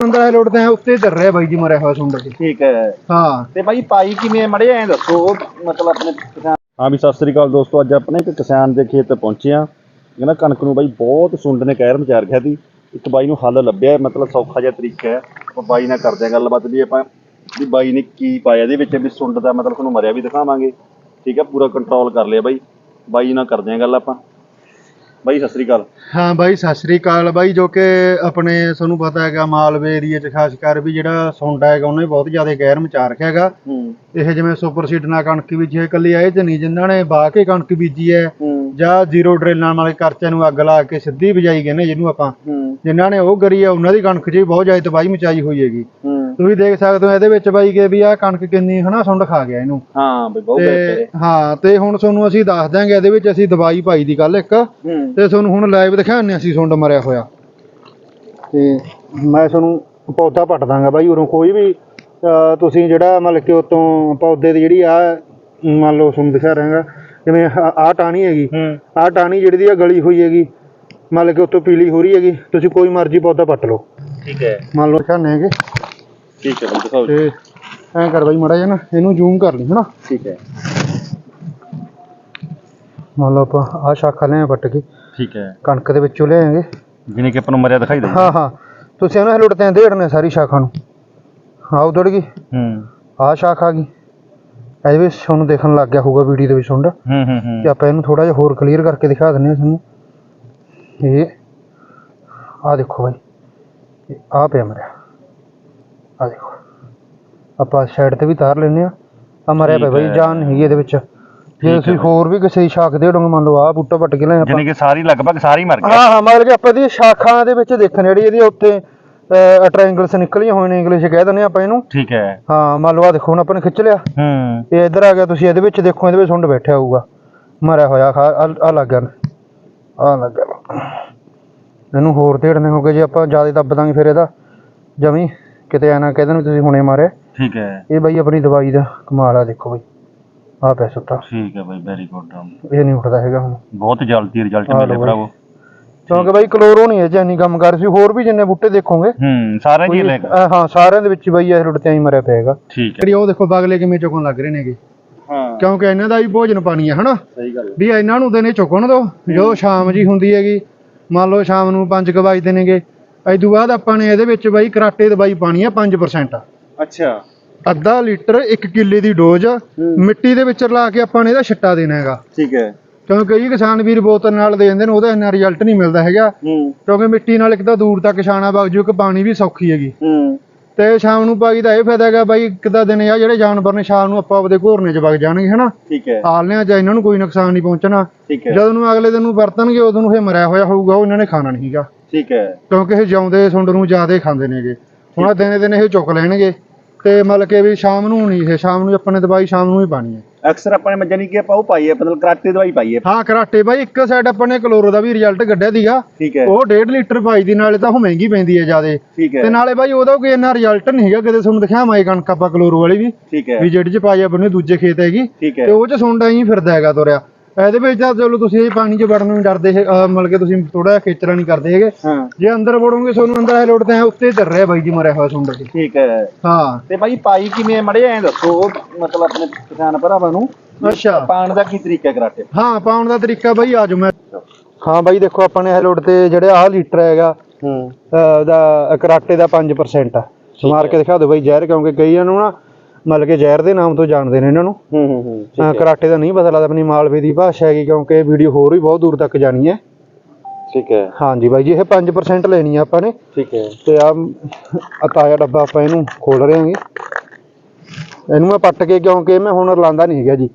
ਅੰਦਰ ਆ ਲੋੜ ਤੇ ਉੱਤੇ ਚੱਲ ਰਿਹਾ ਬਾਈ ਜੀ ਮਰਿਆ ਹੋਇਆ ਸੁੰਡ ਜੀ ਠੀਕ ਹੈ। ਹਾਂ। ਤੇ ਬਾਈ ਪਾਈ ਕਿਵੇਂ ਮੜੇ ਐ ਦੱਸੋ ਉਹ ਮਤਲਬ ਆਪਣੇ ਕਿਸਾਨ ਹਾਂ ਵੀ ਸਤਿ ਸ੍ਰੀ ਅਕਾਲ ਦੋਸਤੋ ਅੱਜ ਆਪਣੇ ਇੱਕ ਕਿਸਾਨ ਦੇ ਖੇਤ ਪਹੁੰਚੇ ਆ ਕਹਿੰਦਾ ਕਣਕ ਨੂੰ ਬਾਈ ਬਹੁਤ ਸੁੰਡ ਨੇ ਕਹਿਰ ਮਚਾ ਰੱਖਿਆ ਸੀ। ਇੱਕ ਬਾਈ ਨੂੰ ਹੱਲ ਲੱਭਿਆ ਮਤਲਬ ਸੌਖਾ ਜਿਹਾ ਤਰੀਕਾ ਹੈ। ਆਪਾਂ ਬਾਈ ਨਾਲ ਕਰਦੇ ਆ ਗੱਲਬਾਤ ਵੀ ਆਪਾਂ ਵੀ ਬਾਈ ਨੇ ਕੀ ਪਾਇਆ ਇਹਦੇ ਵਿੱਚ ਵੀ ਸੁੰਡ ਦਾ ਮਤਲਬ ਤੁਹਾਨੂੰ ਮਰਿਆ ਵੀ ਦਿਖਾਵਾਂਗੇ। ਠੀਕ ਹੈ ਪੂਰਾ ਕੰਟਰੋਲ ਕਰ ਲਿਆ ਬਾਈ। ਬਾਈ ਨਾਲ ਕਰਦੇ ਆ ਗੱਲ ਆਪਾਂ। ਬਾਈ ਸਤਿ ਸ੍ਰੀ ਅਕਾਲ। ਹਾਂ ਬਾਈ ਸਤਿ ਸ੍ਰੀ ਅਕਾਲ ਬਾਈ ਜੋ ਕਿ ਆਪਣੇ ਤੁਹਾਨੂੰ ਪਤਾ ਹੈਗਾ ਮਾਲਵੇ ਏਰੀਏ 'ਚ ਖਾਸ ਕਰ ਵੀ ਜਿਹੜਾ ਸੁੰਡ ਹੈਗਾ ਉਹਨੇ ਬਹੁਤ ਜ਼ਿਆਦਾ ਗੈਰ ਮਚਾ ਰੱਖਿਆ ਹੈਗਾ। ਇਹ ਜਿਵੇਂ ਸੁਪਰ ਸੀਡ ਨਾਲ ਕਣਕ ਬੀਜੀ ਹੈ ਇਕੱਲੀ ਇਹ 'ਚ ਨਹੀਂ ਜਿਨ੍ਹਾਂ ਨੇ ਬਾਹ ਕੇ ਕਣਕ ਬੀਜੀ ਹੈ ਜਾਂ ਜ਼ੀਰੋ ਡਰਿੱਲਾਂ ਵਾਲੇ ਕਰਚੇ ਨੂੰ ਅੱਗ ਲਾ ਕੇ ਸਿੱਧੀ ਬਿਜਾਈ ਕਹਿੰਦੇ ਜਿਹਨੂੰ ਆਪਾਂ। ਜਿਨ੍ਹਾਂ ਨੇ ਉਹ ਕਰੀ ਹੈ ਉਹਨਾਂ ਦੀ ਕਣਕ 'ਚ ਬਹੁਤ ਜ਼ਿਆਦਾ ਤਬਾਹੀ ਮਚਾਈ ਹੋਈ ਹੈਗੀ। ਤੁਸੀਂ ਦੇਖ ਸਕਦੇ ਹੋ ਇਹਦੇ ਵਿੱਚ ਬਾਈ ਕਿ ਵੀ ਆਹ ਕਣਕ ਕਿੰਨੀ ਹਨਾ ਸੁੰਡ ਖਾ ਗਿਆ ਇਹਨੂੰ। ਹਾਂ ਬਈ ਬਹੁਤ ਤੇ ਹਾਂ ਤੇ ਹੁਣ ਤੁਹਾਨੂੰ ਅਸੀਂ ਦੱਸ ਦਾਂਗੇ ਇਹਦੇ ਵਿੱਚ ਅਸੀਂ ਦਵਾਈ ਪਾਈ ਦੀ ਕੱਲ ਇੱਕ। ਤੇ ਤੁਹਾਨੂੰ ਹੁਣ ਲਾਈਵ ਦਿਖਾਉਂਦੇ ਅਸੀਂ ਸੁੰਡ ਮਰਿਆ ਹੋਇਆ। ਤੇ ਮੈਂ ਤੁਹਾਨੂੰ ਪੌਦਾ ਪੱਟ ਦਾਂਗਾ ਬਾਈ ਉਰੋਂ। ਕੋਈ ਵੀ ਤੁਸੀਂ ਜਿਹੜਾ ਮਤਲਬ ਕਿ ਉਤੋਂ ਪੌਦੇ ਦੀ ਜਿਹੜੀ ਆ ਮੰਨ ਲਓ ਤੁਹਾਨੂੰ ਦਿਖਾ ਰਹਾਂਗਾ ਜਿਵੇਂ ਆਹ ਟਾਹਣੀ ਹੈਗੀ। ਹੂੰ। ਆਹ ਟਾਹਣੀ ਜਿਹੜੀ ਦੀ ਆ ਗਲੀ ਹੋਈ ਹੈਗੀ ਮਤਲਬ ਕਿ ਉਤੋਂ ਪੀਲੀ ਹੋ ਰਹੀ ਹੈਗੀ। ਤੁਸੀਂ ਕੋਈ ਮਰਜ਼ੀ ਪੌਦਾ ਪੱਟ ਲਓ। ਠੀਕ ਹੈ। ਮੰਨ ਲਓ ਦਿਖਾਉਂਦੇ ਹੈਗੇ। ਠੀਕ ਹੈ ਬਈ ਦਿਖਾਓ ਜੀ। ਤੇ ਐਂ ਕਰ ਬਾਈ ਮੜਾ ਜਾ ਨਾ ਇਹਨੂੰ ਜ਼ੂਮ ਕਰ ਲਈ ਹਨਾ? ਠੀਕ ਹੈ। ਮੰਨ ਲਓ ਆਪਾਂ ਆਹ ਸ਼ਾਖਾ ਲਿਆ ਪੱਟ ਕੇ ਠੀਕ ਹੈ। ਕਣਕ ਦੇ ਵਿੱਚੋਂ ਲਿਆਏਗੇ। ਜਿਹਨੇ ਕਿ ਆਪਾਂ ਨੂੰ ਮਰਿਆ ਦਿਖਾਈ ਦੇ ਹਾਂ ਹਾਂ। ਤੁਸੀਂ ਇਹਨਾਂ ਲੁੱਟਦੇ ਆਂ ਦੇੜਨੇ ਸਾਰੀ ਸ਼ਾਖਾ ਨੂੰ। ਹਾਂ ਉਧੜ ਗਈ। ਹੂੰ। ਆਹ ਸ਼ਾਖ ਆ ਗਈ। ਇਹਦੇ ਵਿੱਚ ਤੁਹਾਨੂੰ ਦੇਖਣ ਲੱਗ ਗਿਆ ਹੋਊਗਾ ਵੀਡੀਓ ਦੇ ਵਿੱਚ ਸੁੰਡ ਹੂੰ ਹੂੰ ਹੂੰ। ਤੇ ਆਪਾਂ ਇਹਨੂੰ ਥੋੜਾ ਜਿਹਾ ਹੋਰ ਕਲੀਅਰ ਕਰਕੇ ਦਿਖਾ ਦਿੰਦੇ ਹਾਂ ਤੁਹਾਨੂੰ। ਇਹ ਆਹ ਦੇਖੋ ਬਾਈ। ਆਹ ਪਿਆ ਮਰਿਆ। ਆਹ ਦੇਖੋ। ਆਪਾਂ ਸਾਈਡ ਤੇ ਵੀ ਤਾਰ ਲੈਨੇ ਆ ਆ ਮਰਿਆ ਪਿਆ ਬਾਈ। ਜਾਨ ਨਹੀਂ ਹੈਗੀ ਇਹਦੇ ਵਿੱਚ। ਜੇ ਤੁਸੀਂ ਹੋਰ ਵੀ ਕਿਸੇ ਦੀ ਸ਼ਾਖ ਦੇੜੋਗੇ ਮੰਨ ਲਓ ਆਹ ਬੂਟਾ ਪੱਟ ਕੇ ਲਿਆਏ ਆਪਾਂ। ਜਿਹਨੇ ਕਿ ਸਾਰੀ ਲਗਭਗ ਸਾਰੀ ਮਰ ਗਈ। ਹਾਂ ਹਾਂ ਮਤਲਬ ਕਿ ਆਪਾਂ ਇਹਦੀ ਸ਼ਾਖਾਂ ਦੇ ਵਿੱਚ ਦੇਖਣ ਜਿਹੜੀ ਇਹਦੀ ਉੱਤੇ ਟ੍ਰਾਇੰਗਲਸ ਨਿਕਲੀਆਂ ਹੋਏ ਨੇ ਇੰਗਲਿਸ਼ ਕਹਿ ਦਿੰਦੇ ਆਪਾਂ ਇਹਨੂੰ। ਠੀਕ ਹੈ। ਹਾਂ ਮੰਨ ਲਓ ਆ ਦੇਖੋ ਹੁਣ ਆਪਾਂ ਨੇ ਖਿੱਚ ਲਿਆ। ਹੂੰ। ਇਹ ਇੱਧਰ ਆ ਗਿਆ ਤੁਸੀਂ ਇਹਦੇ ਵਿੱਚ ਦੇਖੋ ਇਹਦੇ ਵਿੱਚ ਸੁੰਡ ਬੈਠਿਆ ਹੋਊਗਾ। ਮਰਿਆ ਹੋਇਆ ਆ ਲੱਗ ਗਿਆ ਆ ਲੱਗ ਗਿਆ ਇਹਨੂੰ। ਹੋਰ ਢੇੜਨੇ ਹੋਗੇ ਜੇ ਆਪਾਂ ਜ਼ਿਆਦਾ ਦੱਬ ਦਾਂਗੇ ਫਿਰ ਇਹਦਾ। ਜਮੀ। ਕਿਤੇ ਐ ਨਾ ਕਹਿ ਦੇਣ ਵੀ ਤੁਸੀਂ ਹੁਣੇ ਮਾਰਿਆ। ਠੀਕ ਹੈ। ਇਹ ਬਾਈ ਆਪਣੀ ਦਵਾਈ ਦਾ ਕਮਾਲ ਆ ਦੇਖੋ ਬਾਈ। ਆ ਪਿਆ ਸੁੱਤਾ ਠੀਕ ਹੈ ਬਾਈ ਵੈਰੀ ਗੁੱਡ ਇਹ ਨਹੀਂ ਉੱਠਦਾ ਹੈਗਾ ਹੁਣ। ਬਹੁਤ ਜਲਦੀ ਰਿਜ਼ਲਟ ਮਿਲੇ ਭਰਾਵੋ। ਕਿਉਂਕਿ ਬਾਈ ਕਲੋਰੋ ਨਹੀਂ ਚ ਇੰਨੀ ਕੰਮ ਕਰ ਸੀ। ਹੋਰ ਵੀ ਜਿੰਨੇ ਬੂਟੇ ਦੇਖੋਗੇ ਹੂੰ ਸਾਰਿਆਂ ਦੀ ਕੋਈ- ਲੈ ਹਾਂ ਸਾਰਿਆਂ ਦੇ ਵਿੱਚ ਹੀ ਬਾਈ ਇਹ ਲੁੱਟਿਆਂ ਹੀ ਮਰਿਆ ਪਿਆਗਾ ਠੀਕ ਹੈ। ਜਿਹੜੀ ਉਹ ਦੇਖੋ ਬਗਲੇ ਕਿਵੇਂ ਚੁਕਣ ਲੱਗ ਰਹੇ ਨੇਗੇ। ਹਾਂ। ਕਿਉਂਕਿ ਇਹਨਾਂ ਦਾ ਵੀ ਭੋਜਨ ਪਾਣੀ ਆ ਹਨਾ? ਸਹੀ ਗੱਲ ਵੀ ਇਹਨਾਂ ਨੂੰ ਦਿਨੇ ਚੁੱਕਣ ਦੋ। ਜਦੋਂ ਸ਼ਾਮ ਜੀ ਹੁੰਦੀ ਹੈਗੀ ਮੰਨ ਲਓ ਸ਼ਾਮ ਨੂੰ 5 ਵਜੇ ਨੇਗੇ ਤੋਂ ਬਾਅਦ ਆਪਾਂ ਨੇ ਇਹਦੇ ਵਿੱਚ ਬਾਈ ਕਰਾਟੇ ਦਵਾਈ ਪਾਣੀ ਆ 5% ਅੱਛਾ। ਅੱਧਾ ਲੀਟਰ 1 ਕਿੱਲੇ ਦੀ ਡੋਜ਼ ਮਿੱਟੀ ਦੇ ਵਿੱਚ ਰਲਾ ਕੇ ਆਪਾਂ ਨੇ ਇਹਦਾ ਛਿੱਟਾ ਦੇਣਾ ਹੈਗਾ। ਠੀਕ ਹੈ। ਕਿਉਂਕਿ ਕਈ ਕਿਸਾਨ ਵੀਰ ਬੋਤਲ ਨਾਲ ਦੇ ਦਿੰਦੇ ਨੇ ਉਹਦਾ ਇੰਨਾ ਰਿਜ਼ਲਟ ਨਹੀਂ ਮਿਲਦਾ ਹੈਗਾ। ਕਿਉਂਕਿ ਮਿੱਟੀ ਨਾਲ ਇੱਕ ਤਾਂ ਦੂਰ ਤੱਕ ਛਾਣਾ ਵਗ ਜੂ ਕਿ ਪਾਣੀ ਵੀ ਸੌਖੀ ਹੈਗੀ। ਤੇ ਸ਼ਾਮ ਨੂੰ ਪਾਈ ਦਾ ਇਹ ਫਾਇਦਾ ਹੈਗਾ ਬਾਈ ਇੱਕ ਤਾਂ ਦਿਨ ਆ ਜਿਹੜੇ ਜਾਨਵਰ ਨੇ ਸ਼ਾਮ ਨੂੰ ਆਪਾਂ ਆਪਦੇ ਘੋਰਨੇ 'ਚ ਵਗ ਜਾਣਗੇ ਹਨਾ? ਠੀਕ ਹੈ। ਆਲਿਆਂ 'ਚ ਇਹਨਾਂ ਨੂੰ ਕੋਈ ਨੁਕਸਾਨ ਨਹੀਂ ਪਹੁੰਚਣਾ। ਜਦੋਂ ਨੂੰ ਅਗਲੇ ਦਿਨ ਨੂੰ ਵਰਤਣਗੇ ਉਦੋਂ ਨੂੰ ਇਹ ਮਰਿਆ ਹੋਇਆ ਹੋਊਗਾ ਉਹ ਇਹਨਾਂ ਨੇ ਖਾਣਾ ਨਹੀਂਗਾ ਠੀਕ ਹੈ। ਕਿਉਂਕਿ ਇਹ ਜਿਉਂਦੇ ਸੁੰਡ ਨੂੰ ਜ਼ਿਆਦਾ ਖਾਂਦੇ ਨੇਗੇ। ਹੁਣ ਦਿਨੇ ਦਿਨੇ ਇਹ ਚੁੱਕ ਲੈਣਗੇ ਤੇ ਮਤਲਬ ਕਿ ਵੀ ਸ਼ਾਮ ਨੂੰ ਨਹੀਂ ਇਹ ਸ਼ਾਮ ਨੂੰ ਆਪਾਂ ਨੇ ਦਵਾਈ ਸ਼ਾਮ ਨੂੰ ਹੀ ਪਾਣੀ ਹੈ। ਅਕਸਰ ਆਪਾਂ ਨੇ ਮੱਝਾਂ ਨਹੀਂ ਕਿ ਆਪਾਂ ਉਹ ਪਾਈ ਹੈ ਮਤਲਬ ਕਰਾਟੇ ਦਵਾਈ ਪਾਈ ਹੈ ਹਾਂ ਕਰਾਟੇ ਬਾਈ ਇੱਕ ਸਾਈਡ ਆਪਾਂ ਨੇ ਕਲੋਰੋ ਦਾ ਵੀ ਰਿਜ਼ਲਟ ਕੱਢਿਆ ਹੈ। ਉਹ 1.5 ਲੀਟਰ ਪਾਈ ਦੀ ਨਾਲੇ ਤਾਂ ਉਹ ਮਹਿੰਗੀ ਪੈਂਦੀ ਹੈ ਜ਼ਿਆਦੇ। ਤੇ ਨਾਲੇ ਬਾਈ ਉਹਦਾ ਕੋਈ ਇੰਨਾ ਰਿਜ਼ਲਟ ਨਹੀਂ ਹੈਗਾ ਕਿਤੇ ਤੁਹਾਨੂੰ ਦਿਖਾਵਾਂ ਇਹ ਕਣਕ ਆਪਾਂ ਕਲੋਰੋ ਵਾਲੀ ਵੀ। ਵੀ ਜਿਹੜੀ ਚ ਪਾਈ ਆਪਣੇ ਦੂਜੇ ਖੇਤ ਹੈਗੀ। ਤੇ ਉਹ ਚ ਸੁੰਡਾ ਹੀ ਫਿਰਦਾ ਹੈਗਾ ਤੁਰਿਆ। ਇਹਦੇ ਵਿੱਚ ਤਾਂ ਚਲੋ ਤੁਸੀਂ ਇਹ ਪਾਣੀ 'ਚ ਵੜਨ ਨੂੰ ਡਰਦੇ ਹੈ ਅਹ ਮਤਲਬ ਕਿ ਤੁਸੀਂ ਥੋੜਾ ਜਿਹਾ ਖੇਚਲਾ ਨਹੀਂ ਕਰਦੇ ਹੈਗੇ। ਹਾਂ। ਜੇ ਅੰਦਰ ਵੜੋਗੇ ਤੁਹਾਨੂੰ ਅੰਦਰ ਇਹ ਲੋੜਦੇ ਆ ਉੱਤੇ ਚੱਲ ਰਿਹਾ ਬਾਈ ਜੀ ਮਰਿਆ ਹੋਇਆ ਸੁੰਡਾ ਜੀ ਠੀਕ ਹੈ। ਹਾਂ। ਤੇ ਬਾਈ ਪਾਈ ਕਿਵੇਂ ਮੜੇ ਐ ਦੱਸੋ ਮਤਲਬ ਆਪਣੇ ਕਿਸਾਨ ਭਰਾਵਾਂ ਨੂੰ ਅੱਛਾ। ਪਾਣ ਦਾ ਕੀ ਤਰੀਕਾ ਕਰਾਟੇ? ਹਾਂ ਪਾਉਣ ਦਾ ਤਰੀਕਾ ਬਾਈ ਆਜੋ ਮੈਂ। ਹਾਂ ਬਾਈ ਦੇਖੋ ਆਪਾਂ ਨੇ ਇਹ ਲੋਡ ਤੇ ਜਿਹੜੇ ਆਹ ਲੀਟਰ ਹੈਗਾ ਹੂੰ। ਅਹ ਉਹਦਾ ਕਰਾਟੇ ਦਾ 5% ਆ। ਸਮਾਰ ਕੇ ਦਿਖਾ ਦਿਓ ਬਾਈ ਜ਼ਹਿਰ ਕਿਉਂਕਿ ਕਈਆਂ ਨੂੰ ਨਾ ਮਤਲਬ ਕਿ ਜ਼ਹਿਰ ਦੇ ਨਾਮ ਤੋਂ ਜਾਣਦੇ ਨੇ ਇਹਨਾਂ ਨੂੰ। ਹੂੰ ਹੂੰ ਹੂੰ ਅਹ ਕਰਾਟੇ ਦਾ ਨਹੀਂ ਪਤਾ ਲੱਗਦਾ ਆਪਣੀ ਮਾਲਵੇ ਦੀ ਭਾਸ਼ਾ ਹੈਗੀ ਕਿਉਂਕਿ ਇਹ ਵੀਡੀਓ ਹੋਰ ਵੀ ਬਹੁਤ ਦੂਰ ਤੱਕ ਜਾਣੀ ਹੈ। ਠੀਕ ਹੈ। ਹਾਂਜੀ ਬਾਈ ਜੀ ਇਹ 5% ਲੈਣੀ ਆ ਆਪਾਂ ਨੇ। ਠੀਕ ਹੈ। ਤੇ ਆ ਤਾਜ਼ਾ ਡੱਬਾ ਆਪਾਂ ਇਹਨੂੰ ਖੋਲ ਰਹੇ ਹਾਂਗੇ। ਇਹਨੂੰ ਮੈਂ ਪੱਟ ਕੇ ਕਿਉਂਕਿ ਮੈਂ ਹੁਣ ਲਾਂਦਾ ਨਹੀਂ ਹੈਗਾ ਜੀ।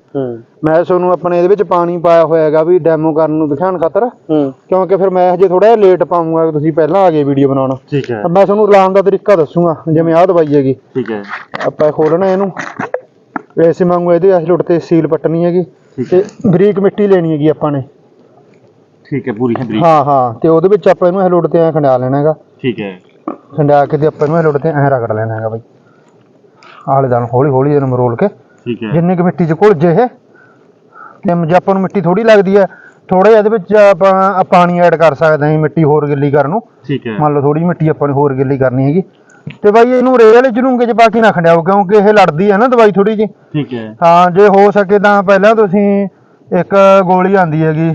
ਮੈਂ ਤੁਹਾਨੂੰ ਆਪਣੇ ਇਹਦੇ ਵਿੱਚ ਪਾਣੀ ਪਾਇਆ ਹੋਇਆ ਹੈਗਾ ਵੀ ਡੈਮੋ ਕਰਨ ਨੂੰ ਦਿਖਾਉਣ ਖਾਤਰ। ਕਿਉਂਕਿ ਫਿਰ ਮੈਂ ਹਜੇ ਥੋੜਾ ਜਿਹਾ ਲੇਟ ਪਾਉਂਗਾ ਤੁਸੀਂ ਪਹਿਲਾਂ ਆ ਗਏ ਵੀਡੀਓ ਬਣਾਉਣ। ਠੀਕ ਹੈ। ਮੈਂ ਤੁਹਾਨੂੰ ਲਾਉਣ ਦਾ ਤਰੀਕਾ ਦੱਸੂਗਾ ਜਿਵੇਂ ਆਹ ਦਵਾਈ ਹੈਗੀ। ਠੀਕ ਹੈ। ਆਪਾਂ ਖੋਲਣਾ ਇਹਨੂੰ। ਐਸੇ ਵਾਂਗੂ ਇਹਦੇ ਅਸਲ ਤੇ ਸੀਲ ਪੱਟਣੀ ਹੈਗੀ। ਤੇ ਬਰੀਕ ਮਿੱਟੀ ਲੈਣੀ ਹੈਗੀ ਆਪਾਂ ਨੇ। ਠੀਕ ਹੈ ਪੂਰੀ ਹੈ ਬਰੀਕ। ਹਾਂ ਹਾਂ। ਤੇ ਉਹਦੇ ਵਿੱਚ ਆਪਾਂ ਇਹਨੂੰ ਇਹ ਲੋਡ ਤੇ ਐ ਖੰਡਾ ਲੈਣਾ ਹੈਗਾ। ਠੀਕ ਹੈ। ਖੰਡਾ ਕੇ ਤੇ ਆਪਾਂ ਇਹਨੂੰ ਇਹ ਲੋਡ ਤੇ ਐ ਰਗੜ ਲੈਣਾ ਹੈਗਾ ਬਾਈ। ਆਲੇ ਦਾਲ ਹੌਲੀ ਹੌਲੀ ਇਹਨੂੰ ਮਰੋਲ ਕੇ। ਠੀਕ ਹੈ। ਜਿੰਨੀ ਕੁ ਮਿੱਟੀ ਚ ਘੁਲ ਜੇ ਇਹ ਤੇ ਜੇ ਆਪਾਂ ਨੂੰ ਮਿੱਟੀ ਥੋੜੀ ਲੱਗਦੀ ਹੈ ਥੋੜਾ ਜਿਹਾ ਇਹਦੇ ਵਿੱਚ ਆਪਾਂ ਪਾਣੀ ਐਡ ਕਰ ਸਕਦੇ ਹਾਂ ਮਿੱਟੀ ਹੋਰ ਗਿੱਲੀ ਕਰਨ ਨੂੰ। ਠੀਕ ਹੈ। ਮੰਨ ਲਓ ਥੋੜੀ ਮਿੱਟੀ ਆਪਾਂ ਨੇ ਹੋਰ ਗਿੱਲੀ ਕਰਨੀ ਹੈਗੀ। ਤੇ ਬਾਈ ਇਹਨੂੰ ਰੇ ਵਾਲੇ ਝਰੂੰਗੇ ਚ ਪਾ ਕੇ ਨਾ ਖੰਡਿਆਓ ਕਿਉਂਕਿ ਇਹ ਲੜਦੀ ਹੈ ਨਾ ਦਵਾਈ ਥੋੜੀ ਜੀ ਠੀਕ ਹੈ। ਹਾਂ ਜੇ ਹੋ ਸਕੇ ਤਾਂ ਪਹਿਲਾਂ ਤੁਸੀਂ ਇੱਕ ਗੋਲੀ ਆਂਦੀ ਹੈਗੀ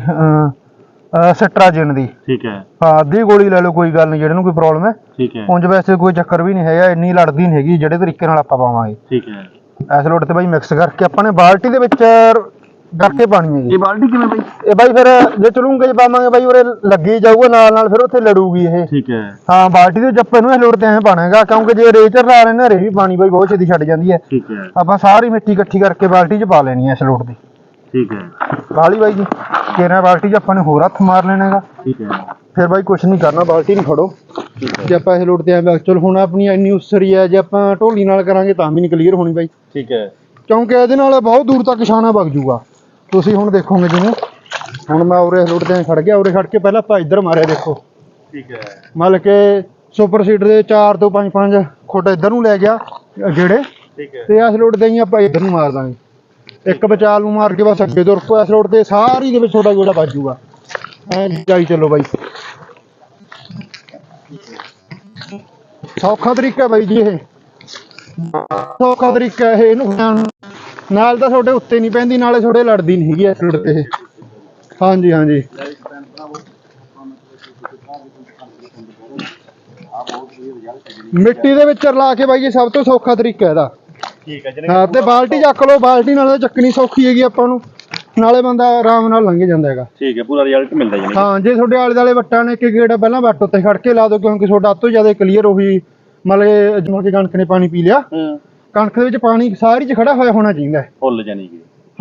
ਸਟਰਾਜਨ ਦੀ। ਠੀਕ ਹੈ। ਹਾਂ ਅੱਧੀ ਗੋਲੀ ਲੈ ਲਓ ਕੋਈ ਗੱਲ ਨਹੀਂ ਜਿਹੜੇ ਨੂੰ ਕੋਈ ਪ੍ਰੋਬਲਮ ਹੈ। ਠੀਕ ਹੈ। ਉਂਝ ਵੈਸੇ ਕੋਈ ਚੱਕਰ ਵੀ ਨਹੀਂ ਹੈਗਾ ਇੰਨੀ ਲੜਦੀ ਨਹੀਂ ਹੈਗੀ ਜਿਹੜੇ ਤਰੀਕੇ ਨਾਲ ਆਪਾਂ ਪਾਵਾਂਗੇ। ਠੀਕ ਹੈ। ਐਸ ਲੋਟ ਤੇ ਬਾਈ ਮਿਕਸ ਕਰਕੇ ਆਪਾਂ ਨੇ ਬਾਲਟੀ ਦੇ ਵਿੱਚ ਕਰਕੇ ਪਾਣੀ ਹੈਗੀ। ਇਹ ਬਾਲਟੀ ਕਿਵੇਂ ਬਈ? ਇਹ ਬਾਈ ਫਿਰ ਜੇ ਚਲੂੰਗੇ ਚ ਪਾਵਾਂਗੇ ਬਾਈ ਉਰੇ ਲੱਗੀ ਜਾਊਗਾ ਨਾਲ ਨਾਲ ਫਿਰ ਉੱਥੇ ਲੜੂਗੀ ਇਹ। ਠੀਕ ਹੈ। ਹਾਂ ਬਾਲਟੀ ਦੇ ਜੱਪੇ ਨੂੰ ਇਹ ਲੋੜ ਤੇ ਐਂ ਪਾਣਾ ਹੈਗਾ ਕਿਉਂਕਿ ਜੇ ਰੇਚਰ ਲਾ ਲੈਣੇ ਨਾ ਰੇ ਵੀ ਪਾਣੀ ਬਾਈ ਬਹੁਤ ਛੇਤੀ ਛੱਡ ਜਾਂਦੀ ਹੈ। ਠੀਕ ਹੈ। ਆਪਾਂ ਸਾਰੀ ਮਿੱਟੀ ਇਕੱਠੀ ਕਰਕੇ ਬਾਲਟੀ 'ਚ ਪਾ ਲੈਣੀ ਹੈ ਇਸ ਲੋਟ ਦੀ। ਠੀਕ ਹੈ। ਕਾਲੀ ਬਾਈ ਜੀ ਕੇਰਾ ਬਾਲਟੀ 'ਚ ਆਪਾਂ ਨੇ ਹੋਰ ਹੱਥ ਮਾਰ ਲੈਣਾ ਹੈਗਾ। ਠੀਕ ਹੈ। ਫਿਰ ਬਾਈ ਕੁਝ ਨਹੀਂ ਕਰਨਾ ਬਾਲਟੀ ਨੂੰ ਫੜੋ। ਠੀਕ ਜੇ ਆਪਾਂ ਇਹ ਲੋਟ ਤੇ ਐਂ ਚਲ ਹੁਣ ਆਪਣੀ ਇੰਨੀ ਉਸਰੀ ਹੈ ਜੇ ਆਪਾਂ ਢੋਲੀ ਨਾਲ ਕਰਾਂਗੇ ਤਾਂ ਵੀ ਨਹੀਂ ਕਲੀਅਰ ਹੋਣੀ ਬਾਈ। ਠੀਕ ਹੈ। ਕਿਉਂਕਿ ਇਹਦੇ ਨਾਲ ਬਹੁਤ ਦੂਰ ਤੱਕ ਛਾਣਾ ਵਗ ਜੂਗਾ ਤੁਸੀਂ ਹੁਣ ਦੇਖੋਗੇ ਜਿਵੇਂ ਹੁਣ ਮੈਂ ਉਰੇ ਲੋਟ ਤੇ ਐਂ ਖੜ ਗਿਆ ਉਰੇ ਖੜ ਕੇ ਪਹਿਲਾਂ ਆਪਾਂ ਇੱਧਰ ਮਾਰਿਆ ਦੇਖੋ। ਠੀਕ ਹੈ। ਮਤਲਬ ਕਿ ਸੁਪਰ ਸੀਡਰ ਦੇ 4 ਤੋਂ 5 5 ਖੁੱਟ ਇੱਧਰ ਨੂੰ ਲੈ ਗਿਆ ਗੇੜੇ। ਠੀਕ ਹੈ। ਤੇ ਇਸ ਲੋਟ ਤੇ ਹੀ ਆਪਾਂ ਇੱਧਰ ਨੂੰ ਮਾਰ ਦਾਂਗੇ। ਇੱਕ ਬਚਾਲ ਨੂੰ ਮਾਰ ਕੇ ਬਸ ਅੱਗੇ ਤੁਰ ਪੋ ਇਸ ਲੋਟ ਤੇ, ਸਾਰੀ ਦੇ ਵਿੱਚ ਛੋਟਾ ਗੋੜਾ ਵੱਜ ਐ ਜਾਈ ਚੱਲੋ ਬਾਈ। ਸੌਖਾ ਤਰੀਕਾ ਬਾਈ ਜੀ ਇਹ। ਸੌਖਾ ਤਰੀਕਾ ਇਹ, ਇਹਨੂੰ ਨਾਲ ਤਾਂ ਤੁਹਾਡੇ ਉੱਤੇ ਨਹੀਂ ਪੈਂਦੀ, ਨਾਲੇ ਤੁਹਾਡੇ ਲੜਦੀ ਨਹੀਂ ਹੈਗੀ ਇਸ ਲੋਟ ਤੇ ਹਾਂਜੀ ਹਾਂਜੀ। ਮਿੱਟੀ ਦੇ ਵਿੱਚ ਰਲਾ ਕੇ ਬਾਈ ਇਹ ਸਭ ਤੋਂ ਸੌਖਾ ਤਰੀਕਾ ਇਹਦਾ। ਠੀਕ ਹੈ ਹਾਂ ਤੇ ਬਾਲਟੀ ਚੱਕ ਲਓ ਬਾਲਟੀ ਨਾਲ ਤਾਂ ਚੱਕਣੀ ਸੌਖੀ ਹੈਗੀ ਆਪਾਂ ਨੂੰ। ਨਾਲੇ ਬੰਦਾ ਆਰਾਮ ਨਾਲ ਲੰਘ ਜਾਂਦਾ ਹੈਗਾ। ਠੀਕ ਹੈ ਪੂਰਾ ਰਿਜ਼ਲਟ ਮਿਲਦਾ ਜਾਨੀ ਹਾਂ ਜੇ ਤੁਹਾਡੇ ਆਲੇ ਦੁਆਲੇ ਵੱਟਾਂ ਨੇ ਇੱਕ ਗੇੜਾ ਪਹਿਲਾਂ ਵੱਟ ਉੱਤੇ ਖੜ ਕੇ ਲਾ ਦਿਓ ਕਿਉਂਕਿ ਤੁਹਾਡਾ ਤੋਂ ਜ਼ਿਆਦਾ ਕਲੀਅਰ ਉਹੀ ਮਤਲਬ ਕਿ ਕਣਕ ਨੇ ਪਾਣੀ ਪੀ ਲਿਆ। ਹਾਂ। ਕਣਕ ਦੇ ਵਿੱਚ ਪਾਣੀ ਸਾਰੀ ਚ ਖੜਾ ਹੋਇਆ ਹੋਣਾ ਚਾਹੀਦਾ। ਹੈ। ਫੁੱਲ ਜਾਨੀ ਕਿ।